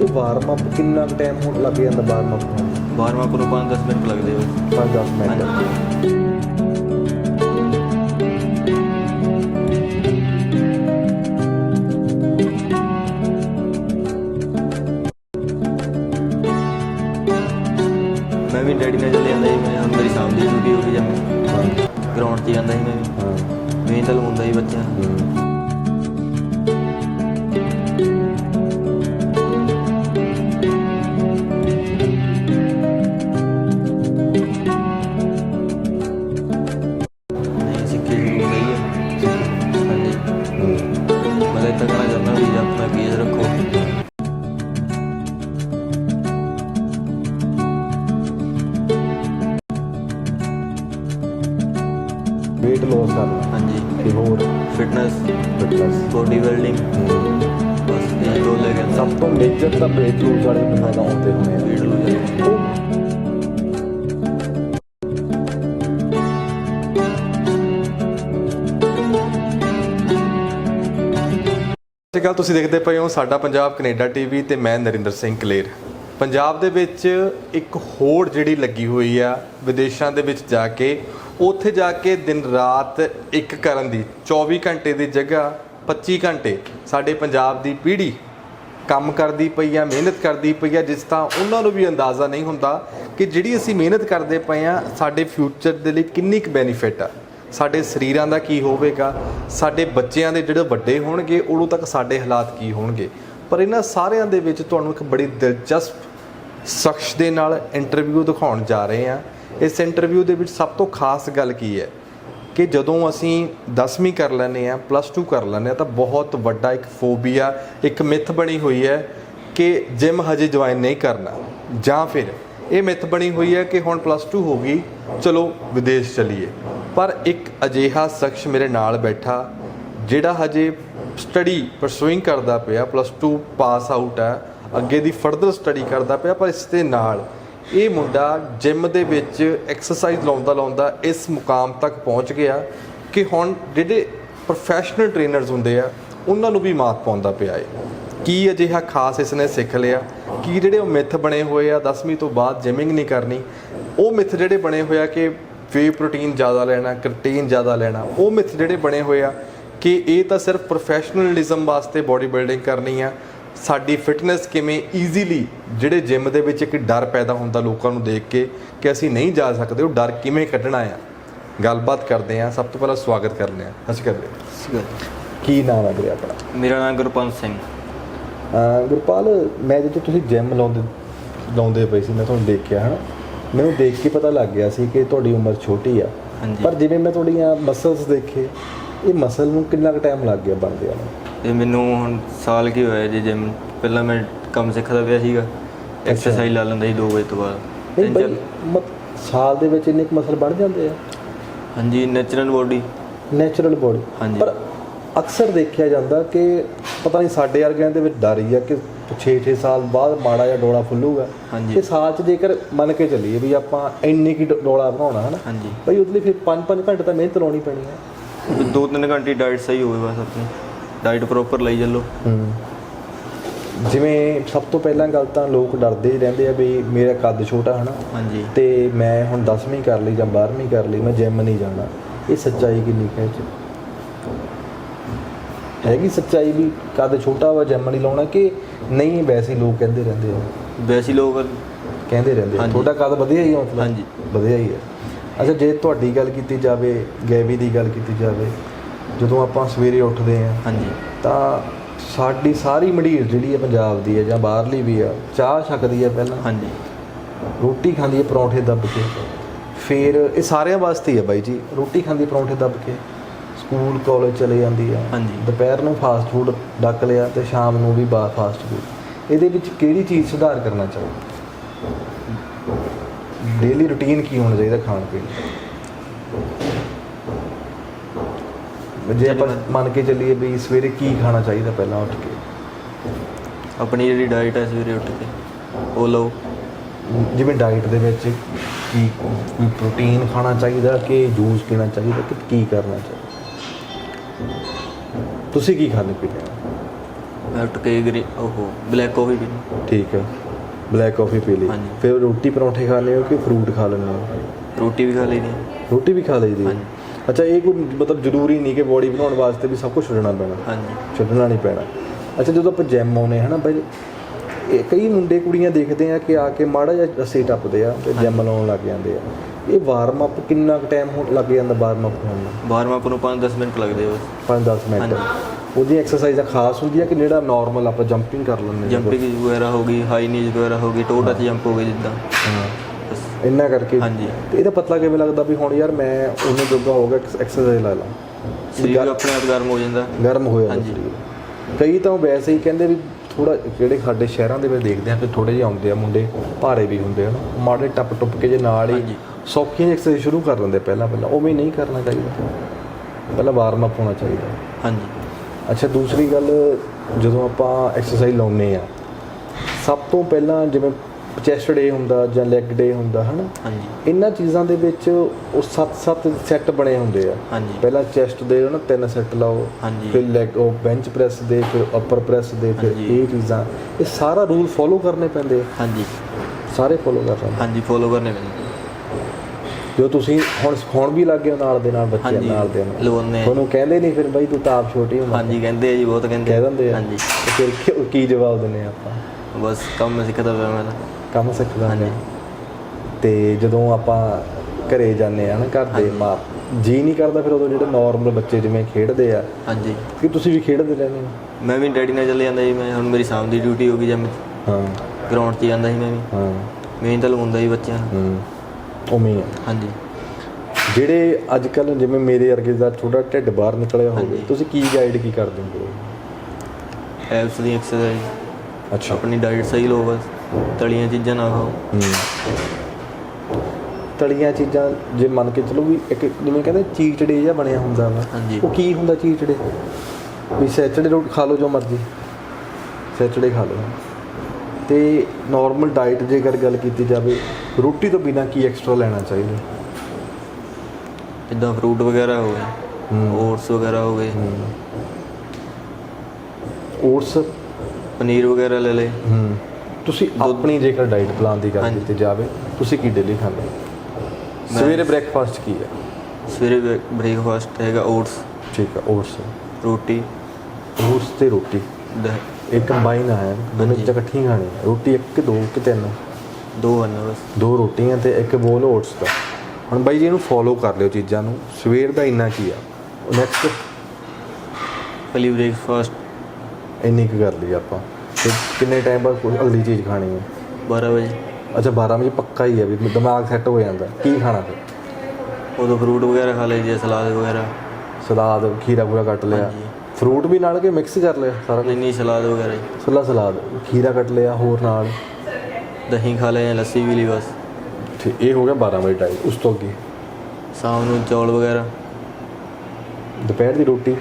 ਇਹ warm up ਕਿੰਨਾ time ਹੋਣ ਲੱਗ ਜਾਂਦਾ ਵਾਰਮ ਅਪ ਨੂੰ? ਬਾਰਵਾਂ ਕੋਲ 5-10 ਮਿੰਟ ਲੱਗਦੇ ਬਸ 5-10 ਮਿੰਟ। ਹਾਂਜੀ। ਮੈਂ ਵੀ ਡੈਡੀ ਨਾਲ ਚੱਲ ਜਾਂਦਾ ਸੀ ਮੈਂ ਮੇਰੀ ਸ਼ਾਮ ਦੀ ਡਿਊਟੀ ਹੋ ਗਈ ਜਾਂ ਹਾਂ। ਗਰਾਊਂਡ 'ਚ ਜਾਂਦਾ ਸੀ ਮੈਂ ਵੀ। ਹਾਂ। ਮੈਂ ਤਾਂ ਲਵਾਉਂਦਾ ਸੀ ਬੱਚਿਆਂ। Weight loss ਕਰਨਾ ਹਾਂਜੀ। ਤੇ ਹੋਰ? ਫਿਟਨੈਸ ਫਿਟਨੈਸ ਬੋਡੀ ਬਿਲਡਿੰਗ ਬਸ ਇਹ ਦੋ ਲੈ ਕੇ। ਸਭ ਤੋਂ ਮੇਜਰ ਤਾਂ weight lose ਵਾਲੇ ਬੰਦੇ ਦਾ ਆਉਂਦੇ ਹੋਣੇ ਆ ਲੋ ਜਾਂਦੇ ਉਹ ਸਤਿ ਸ਼੍ਰੀ ਅਕਾਲ ਤੁਸੀਂ ਦੇਖਦੇ ਪਏ ਹੋ ਸਾਡਾ ਪੰਜਾਬ ਕੈਨੇਡਾ ਟੀਵੀ ਤੇ ਮੈਂ ਨਰਿੰਦਰ ਸਿੰਘ ਕਲੇਰ। ਪੰਜਾਬ ਦੇ ਵਿੱਚ ਇੱਕ ਹੋੜ ਜਿਹੜੀ ਲੱਗੀ ਹੋਈ ਆ ਵਿਦੇਸ਼ਾਂ ਦੇ ਵਿੱਚ ਜਾ ਕੇ ਉੱਥੇ ਜਾ ਕੇ ਦਿਨ ਰਾਤ ਇੱਕ ਕਰਨ ਦੀ 24 ਘੰਟੇ ਦੀ ਜਗ੍ਹਾ 25 ਘੰਟੇ ਸਾਡੇ ਪੰਜਾਬ ਦੀ ਪੀੜ੍ਹੀ ਕੰਮ ਕਰਦੀ ਪਈ ਆ, ਮਿਹਨਤ ਕਰਦੀ ਪਈ ਆ, ਜਿਸ ਤਾਂ ਉਹਨਾਂ ਨੂੰ ਵੀ ਅੰਦਾਜ਼ਾ ਨਹੀਂ ਹੁੰਦਾ ਕਿ ਜਿਹੜੀ ਅਸੀਂ ਮਿਹਨਤ ਕਰਦੇ ਪਏ ਆ, ਸਾਡੇ ਫਿਊਚਰ ਦੇ ਲਈ ਕਿੰਨੀ ਕੁ ਬੈਨੀਫਿਟ ਆ। ਸਾਡੇ ਸਰੀਰਾਂ ਦਾ ਕੀ ਹੋਵੇਗਾ, ਸਾਡੇ ਬੱਚਿਆਂ ਦੇ ਜਿਹੜੇ ਵੱਡੇ ਹੋਣਗੇ, ਉਦੋਂ ਤੱਕ ਸਾਡੇ ਹਾਲਾਤ ਕੀ ਹੋਣਗੇ। ਪਰ ਇਹਨਾਂ ਸਾਰਿਆਂ ਦੇ ਵਿੱਚ ਤੁਹਾਨੂੰ ਇੱਕ ਬੜੀ ਦਿਲਚਸਪ ਸ਼ਖਸ ਦੇ ਨਾਲ ਇੰਟਰਵਿਊ ਦਿਖਾਉਣ ਜਾ ਰਹੇ ਆ। ਇਸ ਇੰਟਰਵਿਊ ਦੇ ਵਿੱਚ ਸਭ ਤੋਂ ਖਾਸ ਗੱਲ ਕੀ ਹੈ ਕਿ ਜਦੋਂ ਅਸੀਂ 10ਵੀਂ ਕਰ ਲੈਂਦੇ ਆ ਪਲੱਸ 2 ਕਰ ਲੈਂਦੇ ਆ ਤਾਂ ਬਹੁਤ ਵੱਡਾ ਇੱਕ ਫੋਬੀਆ ਇੱਕ ਮਿੱਥ ਬਣੀ ਹੋਈ ਹੈ ਕਿ ਜਿਮ ਹਜੇ ਜੁਆਇਨ ਨਹੀਂ ਕਰਨਾ। ਜਾਂ ਫਿਰ ਇਹ ਮਿੱਥ ਬਣੀ ਹੋਈ ਹੈ ਕਿ ਹੁਣ ਪਲੱਸ 2 ਹੋ ਗਈ, ਚਲੋ ਵਿਦੇਸ਼ ਚਲੀਏ। ਪਰ ਇੱਕ ਅਜੀਹਾ ਸ਼ਖਸ ਮੇਰੇ ਨਾਲ ਬੈਠਾ, ਜਿਹੜਾ ਹਜੇ ਸਟੱਡੀ ਪਰਸੂਇੰਗ ਕਰਦਾ ਪਿਆ ਪਲੱਸ 2 ਪਾਸ ਆਊਟ ਹੈ, ਅੱਗੇ ਦੀ ਫਰਦਰ ਸਟੱਡੀ ਕਰਦਾ ਪਿਆ, ਪਰ ਇਸ ਦੇ ਨਾਲ ਇਹ ਮੁੰਡਾ ਜਿਮ ਦੇ ਵਿੱਚ ਐਕਸਰਸਾਈਜ਼ ਲਾਉਂਦਾ ਲਾਉਂਦਾ ਇਸ ਮੁਕਾਮ ਤੱਕ ਪਹੁੰਚ ਗਿਆ ਕਿ ਹੁਣ ਜਿਹੜੇ ਪ੍ਰੋਫੈਸ਼ਨਲ ਟ੍ਰੇਨਰਸ ਹੁੰਦੇ ਆ, ਉਹਨਾਂ ਨੂੰ ਵੀ ਮਾਤ ਪਾਉਂਦਾ ਪਿਆ ਏ। ਕੀ ਅਜਿਹਾ ਖਾਸ ਇਸ ਨੇ ਸਿੱਖ ਲਿਆ? ਕੀ ਜਿਹੜੇ ਉਹ ਮਿੱਥ ਬਣੇ ਹੋਏ ਆ 10ਵੀਂ ਤੋਂ ਬਾਅਦ ਜਿਮਿੰਗ ਨਹੀਂ ਕਰਨੀ? ਉਹ ਮਿੱਥ ਜਿਹੜੇ ਬਣੇ ਹੋਏ ਆ ਕਿ ਵੇ ਪ੍ਰੋਟੀਨ ਜ਼ਿਆਦਾ ਲੈਣਾ ਕ੍ਰੀਟੀਨ ਜ਼ਿਆਦਾ ਲੈਣਾ, ਉਹ ਮਿੱਥ ਜਿਹੜੇ ਬਣੇ ਹੋਏ ਆ ਕਿ ਇਹ ਤਾਂ ਸਿਰਫ ਪ੍ਰੋਫੈਸ਼ਨਲਿਜ਼ਮ ਵਾਸਤੇ ਬਾਡੀ ਬਿਲਡਿੰਗ ਕਰਨੀ ਆ ਸਾਡੀ ਫਿਟਨੈਸ ਕਿਵੇਂ ਈਜ਼ੀਲੀ ਜਿਹੜੇ ਜਿਮ ਦੇ ਵਿੱਚ ਇੱਕ ਡਰ ਪੈਦਾ ਹੁੰਦਾ ਲੋਕਾਂ ਨੂੰ ਦੇਖ ਕੇ ਕਿ ਅਸੀਂ ਨਹੀਂ ਜਾ ਸਕਦੇ ਉਹ ਡਰ ਕਿਵੇਂ ਕੱਢਣਾ ਆ। ਗੱਲਬਾਤ ਕਰਦੇ ਆ ਸਭ ਤੋਂ ਪਹਿਲਾਂ ਸਵਾਗਤ ਕਰਨੇ ਆ ਅਸੀਂ ਕਰਦੇ ਸੀਗਾ ਕੀ ਨਾਮ ਹੈ ਵੀਰੇ ਆਪਣਾ? ਮੇਰਾ ਨਾਮ ਗੁਰਪੰਤ ਸਿੰਘ। ਗੁਰਪਾਲ ਮੈਂ ਜਦੋਂ ਤੁਸੀਂ ਜਿਮ ਲਾਉਂਦੇ ਲਾਉਂਦੇ ਪਏ ਸੀ ਮੈਂ ਤੁਹਾਨੂੰ ਦੇਖਿਆ ਹਨਾ? ਮੈਨੂੰ ਦੇਖ ਕੇ ਪਤਾ ਲੱਗ ਗਿਆ ਸੀ ਕਿ ਤੁਹਾਡੀ ਉਮਰ ਛੋਟੀ ਆ। ਪਰ ਜਿਵੇਂ ਮੈਂ ਤੁਹਾਡੀਆਂ ਮਸਲਸ ਦੇਖੇ ਇਹ ਮਸਲ ਨੂੰ ਕਿੰਨਾ ਕੁ ਟਾਈਮ ਲੱਗ ਗਿਆ ਬਣਦਿਆਂ ਨੂੰ? ਤੇ ਮੈਨੂੰ ਹੁਣ ਸਾਲ ਕੀ ਹੋਇਆ ਜੀ ਜਿਮ ਪਹਿਲਾਂ ਮੈਂ ਕੰਮ ਸਿੱਖਦਾ ਪਿਆ ਸੀਗਾ ਐਕਸਰਸਾਈਜ਼ ਲਾ ਲੈਂਦਾ ਸੀ 2 ਵਜੇ ਤੋਂ ਬਾਅਦ। ਨਹੀਂ ਤਿੰਨ ਬਈ ਚਾਰ- ਮ- ਸਾਲ ਦੇ ਵਿੱਚ ਇੰਨੇ ਕੁ ਮਸਲ ਬਣ ਜਾਂਦੇ ਆ? ਹਾਂਜੀ ਨੈਚੁਰਲ ਬੋਡੀ ਨੈਚੁਰਲ ਬੋਡੀ ਹਾਂਜੀ। ਪਰ ਅਕਸਰ ਦੇਖਿਆ ਜਾਂਦਾ ਕਿ ਪਤਾ ਨਹੀਂ ਸਾਡੇ ਵਰਗਿਆਂ ਦੇ ਵਿੱਚ ਡਰ ਹੀ ਆ ਕਿ 6-6 ਸਾਲ ਬਾਅਦ ਮਾੜਾ ਜਿਹਾ ਡੋਲਾ ਫੁੱਲੂਗਾ। ਹਾਂਜੀ। ਤੇ ਸਾਲ 'ਚ ਜੇਕਰ ਮੰਨ ਕੇ ਚੱਲੀਏ ਵੀ ਆਪਾਂ ਇੰਨੀ ਕੀ ਡੋਲਾ ਬਣਾਉਣਾ ਹਨਾ? ਹਾਂਜੀ। ਬਈ ਉਹਦੇ ਲਈ ਫਿਰ 5-5 ਘੰਟੇ ਤਾਂ ਮਿਹਨਤ ਲਾਉਣੀ ਪੈਣੀ ਹੈ ਦੋ ਤਿੰਨ ਘੰਟੇ ਡਾਈਟ ਸਹੀ ਹੋਵੇ ਬਸ ਆਪਣੀ। ਡਾਈਟ ਪ੍ਰੋਪਰ ਲਈ ਚੱਲੋ। ਜਿਵੇਂ ਸਭ ਤੋਂ ਪਹਿਲਾਂ ਗੱਲ ਤਾਂ ਲੋਕ ਡਰਦੇ ਹੀ ਰਹਿੰਦੇ ਆ ਵੀ ਮੇਰਾ ਕੱਦ ਛੋਟਾ ਹਨਾ। ਹਾਂਜੀ। ਤੇ ਮੈਂ ਹੁਣ 10ਵੀਂ ਕਰ ਲਈ ਜਾਂ 12ਵੀਂ ਕਰ ਲਈ ਮੈਂ ਜਿਮ ਨਹੀਂ ਜਾਣਾ। ਇਹ ਸੱਚਾਈ ਕਿੰਨੀ ਕੁ ਹੈ 'ਚ ਹੈਗੀ ਸੱਚਾਈ ਵੀ ਕੱਦ ਛੋਟਾ ਵਾ ਜਿਮ ਨਹੀਂ ਲਾਉਣਾ ਕਿ ਨਹੀਂ ਵੈਸੇ ਲੋਕ ਕਹਿੰਦੇ ਰਹਿੰਦੇ ਆ। ਵੈਸੀ ਲੋਕ ਕਹਿੰਦੇ ਰਹਿੰਦੇ। ਤੁਹਾਡਾ ਕੱਦ ਵਧਿਆ ਹੀ ਆ ਮਤਲਬ? ਹਾਂਜੀ। ਵਧਿਆ ਹੀ ਹੈ ਅੱਛਾ ਜੇ ਤੁਹਾਡੀ ਗੱਲ ਕੀਤੀ ਜਾਵੇ ਗੈਵੀ ਦੀ ਗੱਲ ਕੀਤੀ ਜਾਵੇ ਜਦੋਂ ਆਪਾਂ ਸਵੇਰੇ ਉੱਠਦੇ ਆ ਹਾਂਜੀ। ਤਾਂ ਸਾਡੀ ਸਾਰੀ ਮੰਡੀਰ ਜਿਹੜੀ ਹੈ ਪੰਜਾਬ ਦੀ ਹੈ ਜਾਂ ਬਾਹਰਲੀ ਵੀ ਆ ਚਾਹ ਛਕਦੀ ਹੈ ਪਹਿਲਾਂ। ਹਾਂਜੀ। ਰੋਟੀ ਖਾਂਦੀ ਹੈ ਪਰੌਂਠੇ ਦੱਬ ਕੇ। ਫਿਰ ਇਹ ਸਾਰਿਆਂ ਵਾਸਤੇ ਹੀ ਹੈ ਬਾਈ ਜੀ ਰੋਟੀ ਖਾਂਦੀ ਪਰੌਂਠੇ ਦੱਬ ਕੇ। ਸਕੂਲ ਕਾਲਜ ਚਲੇ ਜਾਂਦੀ ਆ। ਹਾਂਜੀ। ਦੁਪਹਿਰ ਨੂੰ ਫਾਸਟ ਫੂਡ ਡੱਕ ਲਿਆ ਤੇ ਸ਼ਾਮ ਨੂੰ ਵੀ ਬਾ ਫਾਸਟ ਫੂਡ ਇਹਦੇ ਵਿੱਚ ਕਿਹੜੀ ਚੀਜ਼ ਸੁਧਾਰ ਕਰਨਾ ਚਾਹੀਦਾ ਡੇਲੀ ਰੁਟੀਨ ਕੀ ਹੋਣਾ ਚਾਹੀਦਾ ਖਾਣ ਪੀਣ? ਦਾ ਜੇ ਆਪਾਂ ਮੰਨ ਕੇ ਚੱਲੀਏ ਵੀ ਸਵੇਰੇ ਕੀ ਖਾਣਾ ਚਾਹੀਦਾ ਪਹਿਲਾਂ ਉੱਠ ਕੇ? ਆਪਣੀ ਜਿਹੜੀ ਡਾਈਟ ਹੈ ਸਵੇਰੇ ਉੱਠ ਕੇ ਉਹ ਲਓ। ਜਿਵੇਂ ਡਾਈਟ ਦੇ ਵਿੱਚ ਕੀ ਕੋਈ ਪ੍ਰੋਟੀਨ ਖਾਣਾ ਚਾਹੀਦਾ ਕਿ ਜੂਸ ਪੀਣਾ ਚਾਹੀਦਾ ਕਿ ਕੀ ਕਰਨਾ ਚਾਹੀਦਾ? ਤੁਸੀਂ ਕੀ ਪੀਂਦੇ ਹੋ? ਮੈਂ ਉੱਠ ਕੇ ਗਰੀ ਓਹੋ ਬਲੈਕ ਕਾਫੀ ਪੀ ਲਈ। ਠੀਕ ਹੈ। ਬਲੈਕ ਕਾਫੀ ਪੀ ਲਈ। ਫਿਰ ਰੋਟੀ ਪਰੌਂਠੇ ਖਾਣੇ ਹੋ ਕਿ ਫਰੂਟ ਖਾ ਹੋ? ਰੋਟੀ ਵੀ ਖਾ ਲਈ ਰੋਟੀ ਵੀ ਖਾ ਲਈਦੀ ਹਾਂਜੀ। ਅੱਛਾ ਇਹ ਕੋਈ ਮਤਲਬ ਜ਼ਰੂਰੀ ਨਹੀਂ ਕਿ ਬੋਡੀ ਬਣਾਉਣ ਵਾਸਤੇ ਵੀ ਸਭ ਕੁਝ ਛੱਡਣਾ ਪੈਣਾ। ਹਾਂਜੀ। ਛੱਡਣਾ ਨਹੀਂ ਪੈਣਾ। ਅੱਛਾ ਜਦੋਂ ਆਪਾਂ ਜਿਮ ਆਉਨੇ ਹਨਾ ਬਈ ਇਹ ਕਈ ਮੁੰਡੇ ਕੁੜੀਆਂ ਦੇਖਦੇ ਆ ਕਿ ਆ ਕੇ ਮਾੜਾ ਜਿਹਾ ਰੱਸੇ ਟੱਪਦੇ ਆ ਤੇ ਜਿਮ ਲਾਉਣ ਲੱਗ ਜਾਂਦੇ ਆ। ਇਹ ਵਾਰਮ ਅਪ ਕਿੰਨਾ ਕੁ ਟਾਈਮ ਹੋ ਲੱਗ ਜਾਂਦਾ ਵਾਰਮ ਅਪ ਹੋਣ ਨੂੰ? ਬਾਹਰ ਮੈਂ ਆਪਾਂ ਨੂੰ 5-10 ਮਿੰਟ ਲੱਗਦੇ ਆ ਬਸ। 5-10 ਮਿੰਟ। ਉਹਦੀ ਐਕਸਰਸਾਈਜ਼ ਖਾਸ ਹੁੰਦੀ ਆ ਕਿ ਜਿਹੜਾ ਨਾਰਮਲ ਆਪਾਂ ਜੰਪਿੰਗ ਕਰ ਲੈਂਦੇ ਜੰਪਿੰਗ ਵਗੈਰਾ ਹੋ ਗਈ ਹਾਈ ਨੀਜ਼ ਵਗੈਰਾ ਹੋ ਗਈ ਟੋ ਟੱਚ ਜੰਪ ਹੋ ਗਈ ਜਿੱਦਾਂ। ਹਾਂ। ਬਸ ਇੰਨਾ ਕਰਕੇ। ਹਾਂਜੀ। ਤੇ ਇਹਦਾ ਪਤਲਾ ਕਿਵੇਂ ਲੱਗਦਾ ਵੀ ਹੁਣ ਯਾਰ ਮੈਂ ਉਹਨੇ ਜੋਗਾ ਹੋ ਗਿਆ ਐਕਸਰਸਾਈਜ਼ ਲਾ ਲਾ। ਸਰੀਰ ਆਪਣੇ ਆਪ ਗਰਮ ਹੋ ਜਾਂਦਾ। ਗਰਮ ਹੋ ਜਾਂਦਾ ਹਾਂਜੀ। ਕਈ ਤਾਂ ਵੈਸੇ ਹੀ ਕਹਿੰਦੇ ਵੀ ਥੋੜਾ ਜਿਹੜੇ ਸਾਡੇ ਸ਼ਹਿਰਾਂ ਦੇ ਵਿੱਚ ਦੇਖਦੇ ਆ ਕਿ ਥੋੜੇ ਜਿਹੇ ਆਉਂਦੇ ਆ ਮੁੰਡੇ ਭਾਰੇ ਵੀ ਹੁੰਦੇ ਹਨ ਮਾੜੇ ਟੱਪ ਟੁੱਪ ਕੇ ਜੇ ਨਾਲ ਹੀ। ਸੌਖੀਆਂ ਐਕਸਰਸਾਈਜ਼ ਸ਼ੁਰੂ ਕਰ ਲੈਂਦੇ ਪਹਿਲਾਂ ਪਹਿਲਾਂ ਉਵੇਂ ਨਹੀਂ ਕਰਨਾ ਚਾਹੀਦਾ। ਪਹਿਲਾਂ ਵਾਰਮ ਅਪ ਹੋਣਾ ਚਾਹੀਦਾ। ਹਾਂਜੀ। ਅੱਛਾ ਦੂਸਰੀ ਗੱਲ ਜਦੋਂ ਆਪਾਂ ਐਕਸਰਸਾਈਜ਼ ਲਾਉਨੇ ਆ ਸਭ ਤੋਂ ਪਹਿਲਾਂ ਜਿਵੇਂ ਚੈਸਟ ਡੇ ਹੁੰਦਾ ਜਾਂ ਲੈਗ ਡੇ ਹੁੰਦਾ ਹਨਾ? ਹਾਂਜੀ। ਇਹਨਾਂ ਚੀਜ਼ਾਂ ਦੇ ਵਿੱਚ ਉਹ 7-7 ਸੈੱਟ ਬਣੇ ਹੁੰਦੇ ਆ। ਹਾਂਜੀ। ਪਹਿਲਾਂ ਚੈਸਟ ਦੇ ਨਾ ਤਿੰਨ ਸੈੱਟ ਲਾਓ। ਫਿਰ ਲੈਗ ਉਹ ਬੈਂਚ ਪ੍ਰੈਸ ਦੇ ਫਿਰ ਅਪਰ ਪ੍ਰੈਸ ਦੇ ਫਿਰ। ਇਹ ਚੀਜ਼ਾਂ ਇਹ ਸਾਰਾ ਰੂਲ ਫੋਲੋ ਕਰਨੇ ਪੈਂਦੇ ਹਾਂਜੀ। ਸਾਰੇ ਫੋਲੋ ਕਰਨੇ ਹਾਂਜੀ ਫੋਲੋ ਕਰਨੇ ਪੈਂਦੇ ਜੋ ਤੁਸੀਂ ਹੁਣ ਸਿਖਾਉਣ ਵੀ ਲੱਗ ਗਏ ਨਾਲ ਦੇ ਨਾਲ ਬੱਚਿਆਂ ਨਾਲ ਦੇ ਨਾਲ। ਤੁਹਾਨੂੰ ਕਹਿੰਦੇ ਨਹੀਂ ਫਿਰ ਬਾਈ ਤੂੰ ਤਾਂ ਆਪ ਛੋਟੀ ਉਮਰ ਹਾਂਜੀ ਕਹਿੰਦੇ ਆ ਜੀ ਬਹੁਤ ਕਹਿੰਦੇ ਕਹਿ ਦਿੰਦੇ ਆ। ਹਾਂਜੀ। ਫਿਰ ਕੀ- ਕੀ ਜਵਾਬ ਆ ਆਪਾਂ? ਬਸ ਕੰਮ ਸਿੱਖਦਾ ਪਿਆ ਮੈਂ ਤਾਂ। ਕੰਮ ਸਿੱਖਦਾ। ਹਾਂ ਤੇ ਜਦੋਂ ਆਪਾਂ ਘਰੇ ਜਾਂਦੇ ਆ ਨਾ ਘਰ ਦੇ। ਮਾਂ ਜੀ ਨਹੀਂ ਕਰਦਾ ਫਿਰ ਉਦੋਂ ਜਿਹੜੇ ਨਾਰਮਲ ਬੱਚੇ ਜਿਵੇਂ ਖੇਡਦੇ ਆ। ਹਾਂਜੀ। ਕਿ ਤੁਸੀਂ ਵੀ ਖੇਡਦੇ ਰਹਿੰਦੇ ਹੋ? ਮੈਂ ਵੀ ਡੈਡੀ ਨਾਲ ਚੱਲੇ ਜਾਂਦਾ ਜੀ ਮੈਂ ਹੁਣ ਮੇਰੀ ਸ਼ਾਮ ਦੀ ਡਿਊਟੀ ਹੋ ਗਈ ਜਿਮ ਹਾਂ। ਗਰਾਊਂਡ 'ਚ ਜਾਂਦਾ ਸੀ ਮੈਂ ਵੀ। ਹਾਂ। ਮੈਂ ਤਾਂ ਲਵਾਉਂਦਾ ਜੀ ਬੱਚਿਆਂ ਨੂੰ। ਹੂੰ। ਉਵੇਂ ਹੀ ਹਾਂਜੀ। ਜਿਹੜੇ ਅੱਜ ਕੱਲ ਜਿਵੇਂ ਮੇਰੇ ਵਰਗੇ ਦਾ ਛੋਟਾ ਢਿੱਡ ਬਾਹਰ ਨਿਕਲਿਆ ਹੋਵੇ। ਤੁਸੀਂ ਕੀ ਗਾਈਡ ਕੀ ਕਰ ਦਿੰਦੇ ਹੋ? ਐਪਸ ਦੀ ਐਕਸਰਸਾਈਜ਼ ਅੱਛਾ। ਆਪਣੀ ਡਾਈਟ ਸਹੀ ਲਓ ਬਸ। ਤਲੀਆਂ ਚੀਜ਼ਾਂ ਨਾ ਖਾਓ। ਹੂੰ। ਤਲੀਆਂ ਚੀਜ਼ਾਂ ਜੇ ਮੰਨ ਕੇ ਚਲੋ ਵੀ ਇੱਕ ਜਿਵੇਂ ਕਹਿੰਦੇ ਚੀਟ ਡੇ ਜਿਹਾ ਬਣਿਆ ਹੁੰਦਾ ਵਾ ਹਾਂਜੀ। ਉਹ ਕੀ ਹੁੰਦਾ ਚੀਟ ਡੇ ਵੀ ਸੈਚਰਡੇ ਰੋਟ ਖਾ ਲਓ ਜੋ ਮਰਜ਼ੀ ਸੈਚਰਡੇ ਖਾ ਲਓ। ਤੇ ਨਾਰਮਲ ਡਾਈਟ ਜੇਕਰ ਗੱਲ ਕੀਤੀ ਜਾਵੇ ਰੋਟੀ ਤੋਂ ਬਿਨਾ ਕੀ ਐਕਸਟਰਾ ਲੈਣਾ ਚਾਹੀਦਾ? ਜਿੱਦਾਂ ਫਰੂਟ ਵਗੈਰਾ ਹੋ ਗਏ। ਓਟਸ ਵਗੈਰਾ ਹੋ ਗਏ। ਓਟਸ ਪਨੀਰ ਵਗੈਰਾ ਲੈ ਲਏ। ਹੂੰ। ਤੁਸੀਂ ਆਪਣੀ ਜੇਕਰ ਡਾਈਟ ਪਲਾਨ ਦੀ ਗੱਲ। ਕੀਤੀ ਜਾਵੇ ਤੁਸੀਂ ਕੀ ਡੇਲੀ ਖਾਂਦੇ ਹੋ? ਸਵੇਰੇ ਬ੍ਰੇਕਫਾਸਟ ਕੀ ਹੈ? ਸਵੇਰੇ ਬ੍ਰੇਕਫਾਸਟ ਹੈਗਾ ਓਟਸ ਠੀਕ ਹੈ ਓਟਸ ਰੋਟੀ। ਓਟਸ ਤੇ ਰੋਟੀ। ਇਹ ਕੰਬਾਈਨ ਹੈ ਦੋਨੋਂ। ਚੀਜ਼ਾਂ ਇਕੱਠੀਆਂ ਖਾਣੀਆਂ। ਰੋਟੀ ਇੱਕ ਕਿ ਦੋ ਕਿ ਤਿੰਨ? ਦੋ ਹਨ ਬਸ। ਦੋ ਰੋਟੀਆਂ ਤੇ ਇੱਕ ਬੋਲ ਓਟਸ ਦਾ। ਹੁਣ ਬਾਈ ਜੀ ਇਹਨੂੰ ਫੋਲੋ ਕਰ ਲਿਓ ਚੀਜ਼ਾਂ ਨੂੰ। ਸਵੇਰ ਦਾ ਇੰਨਾ ਕੀ ਆ? ਨੈਕਸਟ ਪਹਿਲੀ ਬ੍ਰੇਕਫਾਸਟ ਇੰਨੀ ਕੁ ਕਰ ਲਈ ਆਪਾਂ। ਤੇ ਕਿੰਨੇ ਟਾਈਮ ਬਾਅਦ ਕੋਈ ਅਗਲੀ ਚੀਜ਼ ਖਾਣੀ ਹੈ? 12 ਵਜੇ। ਅੱਛਾ 12 ਵਜੇ ਪੱਕਾ ਹੀ ਹੈ ਵੀ ਦਿਮਾਗ ਸੈੱਟ ਹੋ ਜਾਂਦਾ। ਕੀ ਖਾਣਾ ਫਿਰ? ਉਦੋਂ ਫਰੂਟ ਵਗੈਰਾ ਖਾ ਲਈਦੇ ਆ, ਸਲਾਦ ਵਗੈਰਾ। ਸਲਾਦ ਖੀਰਾ ਪੂਰਾ ਕੱਟ ਲਿਆ। ਫਰੂਟ ਵੀ ਨਾਲ ਕੇ ਮਿਕਸ ਕਰ ਲਿਆ ਸਾਰਾ ਨਹੀਂ ਨਹੀਂ ਸਲਾਦ ਵਗੈਰਾ ਜੀ ਸਲਾ ਸਲਾਦ ਖੀਰਾ ਕੱਟ ਲਿਆ ਹੋਰ ਨਾਲ? ਦਹੀਂ ਖਾ ਲਿਆ ਲੱਸੀ ਵੀ ਲਈ ਬਸ। ਠੀਕ ਇਹ ਹੋ ਗਿਆ 12 ਵਜੇ ਟਾਈਮ ਉਸ ਤੋਂ ਅੱਗੇ? ਸ਼ਾਮ ਨੂੰ ਚੌਲ ਵਗੈਰਾ। ਦੁਪਹਿਰ ਦੀ ਰੋਟੀ?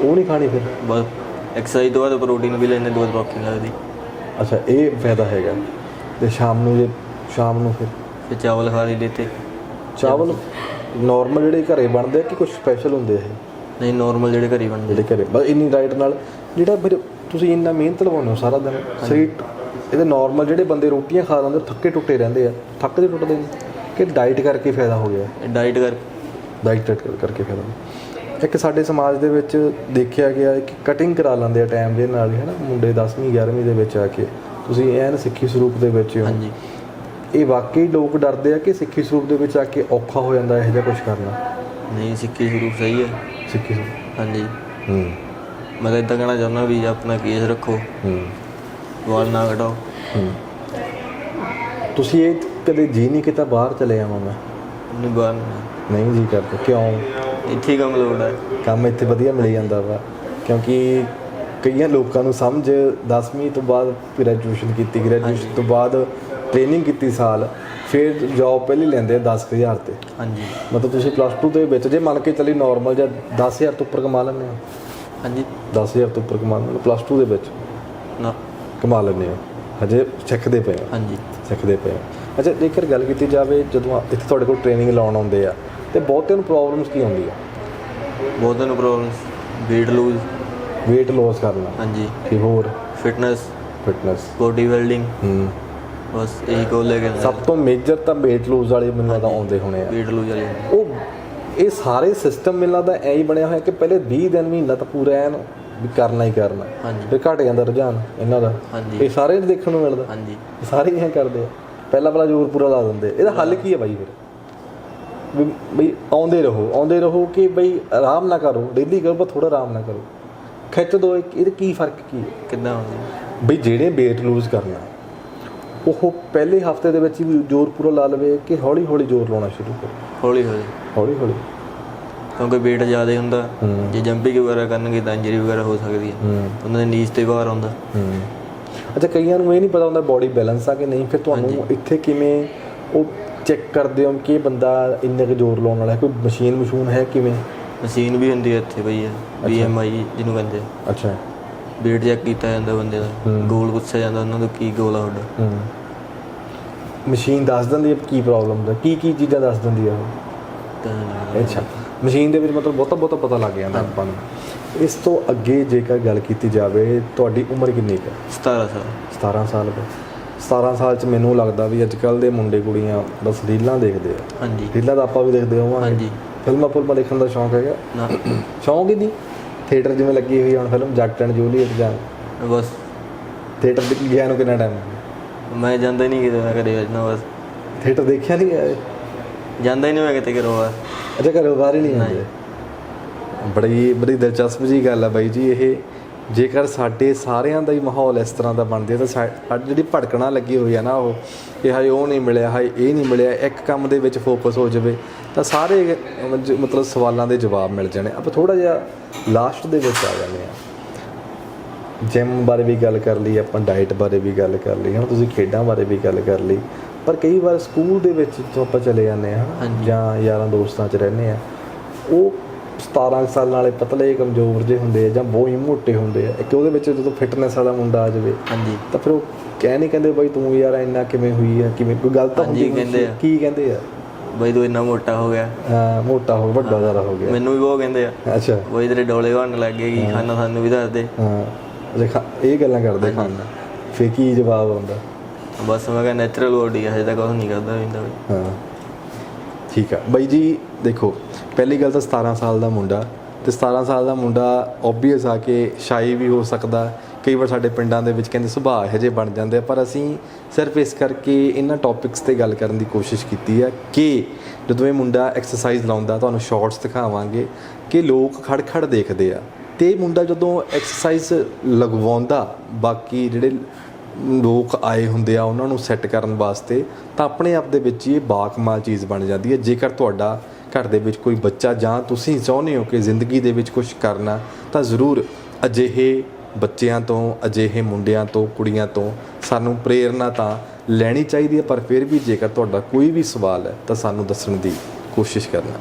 ਉਹ ਨਹੀਂ ਖਾਣੀ ਫਿਰ? ਬਸ। ਐਕਸਰਸਾਈਜ਼ ਤੋਂ ਬਾਅਦ ਪ੍ਰੋਟੀਨ ਵੀ ਲੈਣੇ ਦੋ ਬਾਕੀ ਲੱਗਦੀ। ਅੱਛਾ ਇਹ ਫਾਇਦਾ ਹੈਗਾ। ਤੇ ਸ਼ਾਮ ਨੂੰ ਜੇ ਸ਼ਾਮ ਨੂੰ ਫਿਰ? ਫਿਰ ਚਾਵਲ ਖਾ ਲਈ ਤੇ। ਚਾਵਲ ਨਾਰਮਲ ਜਿਹੜੇ ਘਰੇ ਬਣਦੇ ਆ ਕਿ ਕੁਝ ਸਪੈਸ਼ਲ ਹੁੰਦੇ ਆ ਇਹ? ਨਹੀਂ ਨਾਰਮਲ ਜਿਹੜੇ ਘਰੀ ਬਣਦੇ ਜਿਹੜੇ ਘਰੇ ਬਸ ਇੰਨੀ ਡਾਈਟ ਨਾਲ ਜਿਹੜਾ ਫਿਰ ਤੁਸੀਂ ਇੰਨਾ ਮਿਹਨਤ ਲਵਾਉਂਦੇ ਹੋ ਸਾਰਾ ਦਿਨ ਸਰੀਰ ਇਹਦੇ ਨਾਰਮਲ ਜਿਹੜੇ ਬੰਦੇ ਰੋਟੀਆਂ ਖਾ ਲੈਂਦੇ ਥੱਕੇ ਟੁੱਟੇ ਰਹਿੰਦੇ ਆ। ਥੱਕਦੇ ਟੁੱਟਦੇ ਨਹੀਂ ਕਿ ਡਾਈਟ ਕਰਕੇ ਫਾਇਦਾ ਹੋ ਗਿਆ। ਡਾਈਟ ਕਰ ਡਾਈਟ ਕਰਕੇ ਫਾਇਦਾ। ਇੱਕ ਸਾਡੇ ਸਮਾਜ ਦੇ ਵਿੱਚ ਦੇਖਿਆ ਗਿਆ ਕਿ ਕਟਿੰਗ ਕਰਾ ਲੈਂਦੇ ਆ ਟਾਈਮ ਦੇ ਨਾਲ ਹੀ ਨਾ ਮੁੰਡੇ 10ਵੀਂ 11ਵੀਂ ਦੇ ਵਿੱਚ ਆ ਕੇ। ਤੁਸੀਂ ਐਨ ਸਿੱਖੀ ਸਰੂਪ ਦੇ ਵਿੱਚ ਹੋ। ਹਾਂਜੀ। ਇਹ ਵਾਕਈ ਲੋਕ ਡਰਦੇ ਆ ਕਿ ਸਿੱਖੀ ਸਰੂਪ ਦੇ ਵਿੱਚ ਆ ਕੇ ਔਖਾ ਹੋ ਜਾਂਦਾ ਇਹੋ ਜਿਹਾ ਕੁਝ ਕਰਨਾ? ਨਹੀਂ ਸਿੱਖੀ ਸਰੂਪ ਸਹੀ ਹੈ। ਸਿੱਖੀ ਸਰੂਪ। ਹਾਂਜੀ। ਹੂੰ। ਮੈਂ ਤਾਂ ਇਦਾਂ ਕਹਿਣਾ ਚਾਹੁੰਦਾ ਵੀ ਆਪਣਾ ਕੇਸ ਰੱਖੋ। ਹੂੰ। ਵਾਲ ਨਾ ਕਟਾਓ। ਹੂੰ। ਤੁਸੀਂ ਇਹ ਕਦੇ ਜੀ ਨਹੀਂ ਕੀਤਾ ਬਾਹਰ ਚਲੇ ਜਾਵਾਂ ਮੈਂ? ਨਹੀਂ ਬਾਹਰ ਨਹੀਂ। ਜੀ ਕਰਦਾ ਕਿਉਂ? ਇੱਥੇ ਹੀ ਕੰਮ ਲੋੜ ਹੈ। ਕੰਮ ਇੱਥੇ ਵਧੀਆ ਮਿਲ ਜਾਂਦਾ ਵਾ ਕਿਉਂਕਿ ਕਈਆਂ ਲੋਕਾਂ ਨੂੰ ਸਮਝ 10ਵੀਂ ਤੋਂ ਬਾਅਦ ਗ੍ਰੈਜੂਏਸ਼ਨ ਕੀਤੀ ਗ੍ਰੈਜੂਏਸ਼ਨ ਤੋਂ ਬਾਅਦ ਟ੍ਰੇਨਿੰਗ ਕੀਤੀ ਸਾਲ ਫਿਰ ਜੌਬ ਪਹਿਲੀ ਲੈਂਦੇ ਆ 10000 ਤੇ। ਹਾਂਜੀ। ਮਤਲਬ ਤੁਸੀਂ ਪਲੱਸ 2 ਦੇ ਵਿੱਚ ਜੇ ਮੰਨ ਕੇ ਚੱਲੀ ਨਾਰਮਲ ਜਾਂ 10000 ਤੋਂ ਉੱਪਰ ਕਮਾ ਲੈਂਦੇ ਹੋ। ਹਾਂਜੀ। 10000 ਤੋਂ ਉੱਪਰ ਕਮਾ ਲੈਂਦੇ ਪਲੱਸ 2 ਦੇ ਵਿੱਚ। ਨਾ। ਕਮਾ ਲੈਂਦੇ ਹੋ। ਹਜੇ ਸਿੱਖਦੇ ਪਏ ਹੋ। ਹਾਂਜੀ। ਸਿੱਖਦੇ ਪਏ ਹੋ। ਅੱਛਾ ਜੇਕਰ ਗੱਲ ਕੀਤੀ ਜਾਵੇ ਜਦੋਂ ਇੱਥੇ ਤੁਹਾਡੇ ਕੋਲ ਟ੍ਰੇਨਿੰਗ ਲਾਉਣ ਆਉਂਦੇ ਆ ਤੇ ਬਹੁਤਿਆਂ ਨੂੰ ਪ੍ਰੋਬਲਮਸ ਕੀ ਆਉਂਦੀ ਆ ਬਹੁਤ ਨੂੰ problems weight lose weight loss ਕਰਨਾ। ਹਾਂਜੀ। ਤੇ ਹੋਰ? ਫਿਟਨੈਸ ਫਿਟਨੈਸ ਬੋਡੀ ਬਿਲਡਿੰਗ ਹੂੰ। ਬਸ ਇਹੀ ਗੋਲ ਲੈ ਕੇ ਸਭ ਤੋਂ ਮੇਜਰ ਤਾਂ weight loss ਵਾਲੇ ਮੈਨੂੰ ਲੱਗਦਾ ਆਉਂਦੇ ਹੋਣੇ ਆ। weight lose ਵਾਲੀ। ਉਹ ਇਹ ਸਾਰੇ ਸਿਸਟਮ ਮੈਨੂੰ ਲੱਗਦਾ ਐਂ ਹੀ ਬਣਿਆ ਹੋਇਆ ਕਿ ਪਹਿਲੇ 20 ਦਿਨ ਮਹੀਨਾ ਤਾਂ ਪੂਰਾ ਐਨ ਵੀ ਕਰਨਾ ਹੀ ਕਰਨਾ। ਹਾਂਜੀ। ਫਿਰ ਘਟ ਜਾਂਦਾ ਰੁਝਾਨ ਇਹਨਾਂ ਦਾ। ਹਾਂਜੀ। ਇਹ ਸਾਰੇ ਦੇਖਣ ਨੂੰ ਮਿਲਦਾ। ਹਾਂਜੀ। ਸਾਰੇ ਹੀ ਐਂ ਕਰਦੇ ਆ। ਪਹਿਲਾ ਪਹਿਲਾ ਜ਼ੋਰ ਪੂਰਾ ਲਾ ਦਿੰਦੇ। ਇਹਦਾ ਹੱਲ ਕੀ ਹੈ ਬਾਈ ਫਿਰ? ਬਈ ਆਉਂਦੇ ਰਹੋ ਆਉਂਦੇ ਰਹੋ ਕਿ ਬਈ ਆਰਾਮ ਨਾ ਕਰੋ ਡੇਲੀ ਕਰੋ ਪਰ ਥੋੜਾ ਆਰਾਮ ਨਾ ਕਰੋ। ਖਿੱਚ ਦੋ ਇੱਕ- ਇਹਦੇ ਕੀ ਫ਼ਰਕ ਕੀ ਕਿੱਦਾਂ ਹੁੰਦੀ? ਬਈ ਜਿਹੜੇ weight lose ਕਰਨਾ ਉਹ ਪਹਿਲੇ ਹਫ਼ਤੇ ਦੇ ਵਿੱਚ ਹੀ ਜ਼ੋਰ ਪੂਰਾ ਲਾ ਲਵੇ ਕਿ ਹੌਲੀ ਹੌਲੀ ਜ਼ੋਰ ਲਾਉਣਾ ਸ਼ੁਰੂ ਕਰੋ। ਹੌਲੀ ਹੌਲੀ ਹੌਲੀ ਹੌਲੀ ਕਿਉਂਕਿ weight ਜ਼ਿਆਦਾ ਹੁੰਦਾ। ਜੇ ਜੰਪਿੰਗ ਵਗੈਰਾ ਕਰਨਗੇ ਤਾਂ ਇੰਜਰੀ ਵਗੈਰਾ ਹੋ ਸਕਦੀ ਹੈ। ਉਹਨਾਂ ਦੇ ਨੀਜ਼ ਤੇ ਭਾਰ ਆਉਂਦਾ। ਹੂੰ। ਅੱਛਾ ਕਈਆਂ ਨੂੰ ਇਹ ਨਹੀਂ ਪਤਾ ਹੁੰਦਾ ਬਾਡੀ ਬੈਲੈਂਸ ਆ ਕਿ ਨਹੀਂ ਫਿਰ ਤੁਹਾਨੂੰ ਇੱਥੇ ਕਿਵੇਂ ਉਹ ਚੈੱਕ ਕਰਦੇ ਹੋ ਕਿ ਬੰਦਾ ਇੰਨੇ ਕੁ ਜ਼ੋਰ ਲਾਉਣ ਵਾਲਾ ਹੈ? ਕੋਈ ਮਸ਼ੀਨ ਮਸ਼ੂਨ ਹੈ ਕਿਵੇਂ? ਮਸ਼ੀਨ ਵੀ ਹੁੰਦੀ ਹੈ ਇੱਥੇ ਹੈ BMI ਜਿਹਨੂੰ ਕਹਿੰਦੇ ਆ। ਅੱਛਾ। Weight ਚੈੱਕ ਕੀਤਾ ਜਾਂਦਾ ਬੰਦੇ ਦਾ। ਗੋਲ ਪੁੱਛਿਆ ਜਾਂਦਾ ਉਹਨਾਂ ਤੋਂ ਕੀ ਗੋਲ ਆ ਤੁਹਾਡਾ। ਮਸ਼ੀਨ ਦੱਸ ਦਿੰਦੀ ਹੈ ਕੀ ਪ੍ਰੋਬਲਮ ਦਾ ਕੀ ਕੀ ਚੀਜ਼ਾਂ ਦੱਸ ਦਿੰਦੀ ਹੈ ਉਹ? ਅੱਛਾ। ਮਸ਼ੀਨ ਦੇ ਵਿੱਚ ਮਤਲਬ ਬਹੁਤਾ ਬਹੁਤਾ ਪਤਾ ਲੱਗ ਜਾਂਦਾ ਆਪਾਂ ਨੂੰ। ਇਸ ਤੋਂ ਅੱਗੇ ਜੇਕਰ ਗੱਲ ਕੀਤੀ ਜਾਵੇ ਤੁਹਾਡੀ ਉਮਰ ਕਿੰਨੀ ਕੁ? ਹੈ 17 ਸਾਲ। 17 ਸਾਲ ਦੇ 17 ਸਾਲ ਚ ਮੈਨੂੰ ਲੱਗਦਾ ਵੀ ਅੱਜ ਕੱਲ ਦੇ ਮੁੰਡੇ ਕੁੜੀਆਂ ਬਸ ਰੀਲਾਂ ਦੇਖਦੇ ਆ। ਹਾਂਜੀ। ਰੀਲਾਂ ਤਾਂ ਆਪਾਂ ਵੀ ਦੇਖਦੇ ਹੋਵਾਂਗੇ। ਹਾਂਜੀ। ਫਿਲਮਾਂ ਫੁਲਮਾਂ ਦੇਖਣ ਦਾ ਸ਼ੌਂਕ ਹੈਗਾ। ਨਾ। ਸ਼ੌਂਕ ਹੀ ਨਹੀਂ। ਥੀਏਟਰ ਜਿਵੇਂ ਲੱਗੀ ਹੋਈ ਹੁਣ ਫਿਲਮ ਜੱਟ ਐਂਡ ਜੂਲੀਅਟ ਜਾਂ ਬਸ। ਥੀਏਟਰ ਦੇ ਗਿਆ ਨੂੰ ਕਿੰਨਾ ਟਾਈਮ ਮੈਂ ਜਾਂਦਾ ਹੀ ਨਹੀਂ ਕਿਤੇ ਮੈਂ ਕਦੇ ਵਜਣਾ ਬਸ। ਥੀਏਟਰ ਦੇਖਿਆ ਨਹੀਂ ਜਾਂਦਾ ਹੀ ਨਹੀਂ ਮੈਂ ਕਿਤੇ ਕਰਵਾ ਅੱਛਾ, ਘਰੋਂ ਬਾਹਰ ਹੀ ਨਹੀਂ ਆਉਂਦੇ? ਬੜੀ ਬੜੀ ਦਿਲਚਸਪ ਜੀ ਗੱਲ ਆ ਬਾਈ ਜੀ, ਇਹ ਜੇਕਰ ਸਾਡੇ ਸਾਰਿਆਂ ਦਾ ਹੀ ਮਾਹੌਲ ਇਸ ਤਰ੍ਹਾਂ ਦਾ ਬਣ ਜੇ ਤਾਂ ਸਾਡੀ ਜਿਹੜੀ ਭੜਕਣਾ ਲੱਗੀ ਹੋਈ ਆ ਨਾ ਉਹ, ਕਿ ਹਾਏ ਉਹ ਨਹੀਂ ਮਿਲਿਆ, ਹਾਏ ਇਹ ਨਹੀਂ ਮਿਲਿਆ, ਇੱਕ ਕੰਮ ਦੇ ਵਿੱਚ ਫੋਕਸ ਹੋ ਜਾਵੇ, ਤਾਂ ਸਾਰੇ ਮਤਲਬ ਸਵਾਲਾਂ ਦੇ ਜਵਾਬ ਮਿਲ ਜਾਣੇ। ਆਪਾਂ ਥੋੜਾ ਜਿਹਾ ਲਾਸਟ ਦੇ ਵਿੱਚ ਆ ਜਾਂਦੇ ਆ ਜਿਮ ਬਾਰੇ ਵੀ ਗੱਲ ਕਰ ਲਈ, ਆਪਾਂ ਡਾਈਟ ਬਾਰੇ ਵੀ ਗੱਲ ਕਰ ਲਈ, ਹੁਣ ਤੁਸੀਂ ਖੇਡਾਂ ਬਾਰੇ ਵੀ ਗੱਲ ਕਰ ਲਈ ਪਰ ਕਈ ਵਾਰ ਸਕੂਲ ਦੇ ਵਿੱਚ ਜਦੋਂ ਆਪਾਂ ਚਲੇ ਜਾਂਦੇ ਆ। ਜਾਂ ਯਾਰਾਂ ਦੋਸਤਾਂ 'ਚ ਰਹਿੰਦੇ ਆ ਉਹ 17 ਸਾਲਾਂ ਵਾਲੇ ਪਤਲੇ ਕਮਜ਼ੋਰ ਜੇ ਹੁੰਦੇ ਆ ਜਾਂ ਬਹੁਤ ਹੀ ਮੋਟੇ ਹੁੰਦੇ ਆ ਇੱਕ ਉਹਦੇ ਵਿੱਚ ਜਦੋਂ ਫਿਟਨੈਸ ਵਾਲਾ ਮੁੰਡਾ ਆ ਜਾਵੇ ਹਾਂਜੀ। ਤਾਂ ਫਿਰ ਉਹ ਕਹਿ ਨਹੀਂ ਕਹਿੰਦੇ ਬਾਈ ਤੂੰ ਯਾਰ ਇੰਨਾ ਕਿਵੇਂ ਹੋਈ ਆ ਕਿਵੇਂ ਕੋਈ ਗੱਲ ਤਾਂ ਹਾਂਜੀ, ਹੁੰਦੀ ਕਹਿੰਦੇ। ਆ। ਕੀ ਕਹਿੰਦੇ ਆ? ਬਈ ਤੂੰ ਇੰਨਾ ਮੋਟਾ ਹੋ ਗਿਆ। ਹਾਂ, ਮੋਟਾ ਹੋ ਵੱਡਾ ਜ਼ਿਆਦਾ ਹੋ ਗਿਆ। ਮੈਨੂੰ ਵੀ ਬਹੁਤ ਕਹਿੰਦੇ ਆ। ਅੱਛਾ। ਬਈ ਤੇਰੇ ਡੋਲੇ ਬਣਨ ਲੱਗ ਗਏ ਕੀ ਖਾਣਾ ਸਾਨੂੰ ਵੀ ਦੱਸ ਦੇ। ਹਾਂ ਇਹ ਗੱਲਾਂ ਕਰਦੇ ਖਾਣ ਫਿਰ ਕੀ ਜਵਾਬ ਆਉਂਦਾ? ਬਸ ਮੈਂ ਕਿਹਾ ਨੈਚੁਰਲ ਬੋਡੀ ਹੈ ਹਜੇ ਤੱਕ ਕੁਝ ਨਹੀਂ ਕਰਦਾ ਹੁੰਦਾ ਬਈ ਹਾਂ। ਠੀਕ ਆ। ਬਾਈ ਜੀ, ਦੇਖੋ, ਪਹਿਲੀ ਗੱਲ ਤਾਂ 17 ਸਾਲ ਦਾ ਮੁੰਡਾ ਤੇ 17 ਸਾਲ ਦਾ ਮੁੰਡਾ ਓਬਵੀਅਸ ਆ ਕੇ ਸ਼ਾਈ ਵੀ ਹੋ ਸਕਦਾ। ਕਈ ਵਾਰ ਸਾਡੇ ਪਿੰਡਾਂ ਦੇ ਵਿੱਚ ਕਹਿੰਦੇ ਸੁਭਾਅ ਇਹੋ ਜਿਹੇ ਬਣ ਜਾਂਦੇ ਆ, ਪਰ ਅਸੀਂ ਸਿਰਫ ਇਸ ਕਰਕੇ ਇਹਨਾਂ ਟੌਪਿਕਸ ਤੇ ਗੱਲ ਕਰਨ ਦੀ ਕੋਸ਼ਿਸ਼ ਕੀਤੀ ਆ ਕਿ ਜਦੋਂ ਇਹ ਮੁੰਡਾ ਐਕਸਰਸਾਈਜ਼ ਲਾਉਂਦਾ, ਤੁਹਾਨੂੰ ਸ਼ਾਰਟਸ ਦਿਖਾਵਾਂਗੇ ਕਿ ਲੋਕ ਖੜ-ਖੜ ਦੇਖਦੇ ਆ। ਤੇ ਮੁੰਡਾ ਜਦੋਂ ਐਕਸਰਸਾਈਜ਼ ਲਗਵਾਉਂਦਾ, ਬਾਕੀ ਜਿਹੜੇ ਲੋਕ ਆਏ ਹੁੰਦੇ ਆ, ਉਹਨਾਂ ਨੂੰ ਸੈੱਟ ਕਰਨ ਵਾਸਤੇ, ਤਾਂ ਆਪਣੇ ਆਪ ਦੇ ਵਿੱਚ ਹੀ ਇਹ ਬਾਕਮਾਲ ਚੀਜ਼ ਬਣ ਜਾਂਦੀ ਹੈ। ਜੇਕਰ ਤੁਹਾਡਾ ਘਰ ਦੇ ਵਿੱਚ ਕੋਈ ਬੱਚਾ ਜਾਂ ਤੁਸੀਂ ਚਾਹੁੰਦੇ ਹੋ ਕਿ ਜ਼ਿੰਦਗੀ ਦੇ ਵਿੱਚ ਕੁਝ ਕਰਨਾ, ਤਾਂ ਜ਼ਰੂਰ ਅਜਿਹੇ ਬੱਚਿਆਂ ਤੋਂ, ਅਜਿਹੇ ਮੁੰਡਿਆਂ ਤੋਂ, ਕੁੜੀਆਂ ਤੋਂ ਸਾਨੂੰ ਪ੍ਰੇਰਣਾ ਤਾਂ ਲੈਣੀ ਚਾਹੀਦੀ ਹੈ, ਪਰ ਫਿਰ ਵੀ ਜੇਕਰ ਤੁਹਾਡਾ ਕੋਈ ਵੀ ਸਵਾਲ ਹੈ, ਤਾਂ ਸਾਨੂੰ ਦੱਸਣ ਦੀ ਕੋਸ਼ਿਸ਼ ਕਰਨਾ।